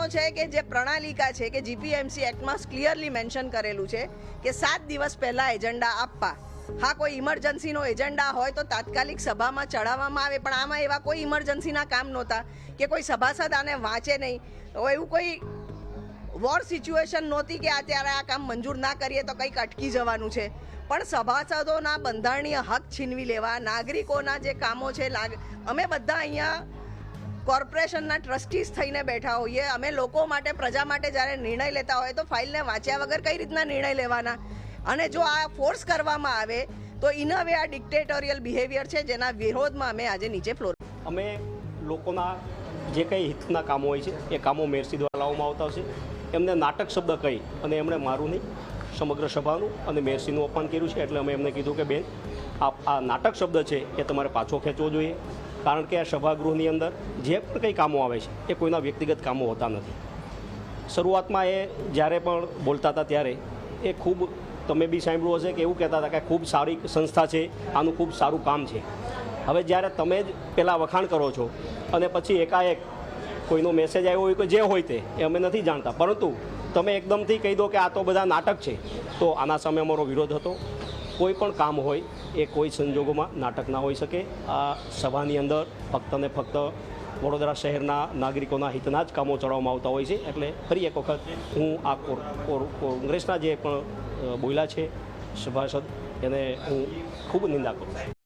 કામો છે કે જે પ્રણાલિકા છે કે જીપીએમસી એક્ટમાં ક્લિયરલી મેન્શન કરેલું છે કે સાત દિવસ પહેલા એજન્ડા આપવા. હા, કોઈ ઇમરજન્સીનો એજન્ડા હોય તો તાત્કાલિક સભામાં ચડાવવામાં આવે, પણ આમાં એવા કોઈ ઇમરજન્સીના કામ નહોતા કે કોઈ સભાસદ આને વાંચે નહીં. એવું કોઈ વોર સિચ્યુએશન નહોતી કે અત્યારે આ કામ મંજૂર ના કરીએ તો કંઈક અટકી જવાનું છે. પણ સભાસદોના બંધારણીય હક છીનવી લેવા, નાગરિકોના જે કામો છે લાગ અમે બધા અહીંયા કોર્પોરેશનના ટ્રસ્ટીઝ થઈને બેઠા હોઈએ. અમે લોકો માટે, પ્રજા માટે જ્યારે નિર્ણય લેતા હોય તો ફાઇલને વાંચ્યા વગર કઈ રીતના નિર્ણય લેવાના? અને જો આ ફોર્સ કરવામાં આવે, તો ઇન વે આ ડિક્ટેટોરિયલ બિહેવિયર છે જેના વિરોધમાં અમે આજે નીચે ફ્લોર અમે લોકોના જે કંઈ હિતના કામો હોય છે, એ કામો મેરસી દ્વારા લાવવામાં આવતા હશે એમને નાટક શબ્દ કહી અને એમણે મારું નહીં સમગ્ર સભાનું અને મેરસીનું અપમાન કર્યું છે. એટલે અમે એમને કીધું કે, બેન આ નાટક શબ્દ છે એ તમારે પાછો ખેંચવો જોઈએ. કારણ કે આ સભાગૃહની અંદર જે પણ કંઈ કામો આવે છે, એ કોઈના વ્યક્તિગત કામો હોતા નથી. શરૂઆતમાં એ જ્યારે પણ બોલતા હતા ત્યારે એ ખૂબ, તમે બી સાંભળ્યું હશે કે એવું કહેતા હતા કે ખૂબ સારી સંસ્થા છે, આનું ખૂબ સારું કામ છે. હવે જ્યારે તમે જ પહેલાં વખાણ કરો છો અને પછી એકાએક કોઈનો મેસેજ આવ્યો હોય કે જે હોય તે, એ અમે નથી જાણતા. પરંતુ તમે એકદમથી કહી દો કે આ તો બધા નાટક છે, તો આના સામે અમારો વિરોધ હતો. કોઈ પણ કામ હોય, એ કોઈ સંજોગોમાં નાટક ના હોઈ શકે. આ સભાની અંદર ફક્ત ને ફક્ત વડોદરા શહેરના નાગરિકોના હિતના જ કામો ચડાવવામાં આવતા હોય છે. એટલે ફરી એક વખત હું આ કોંગ્રેસના જે પણ બોયલા છે, સભાસદ, એને હું ખૂબ નિંદા કરું છું.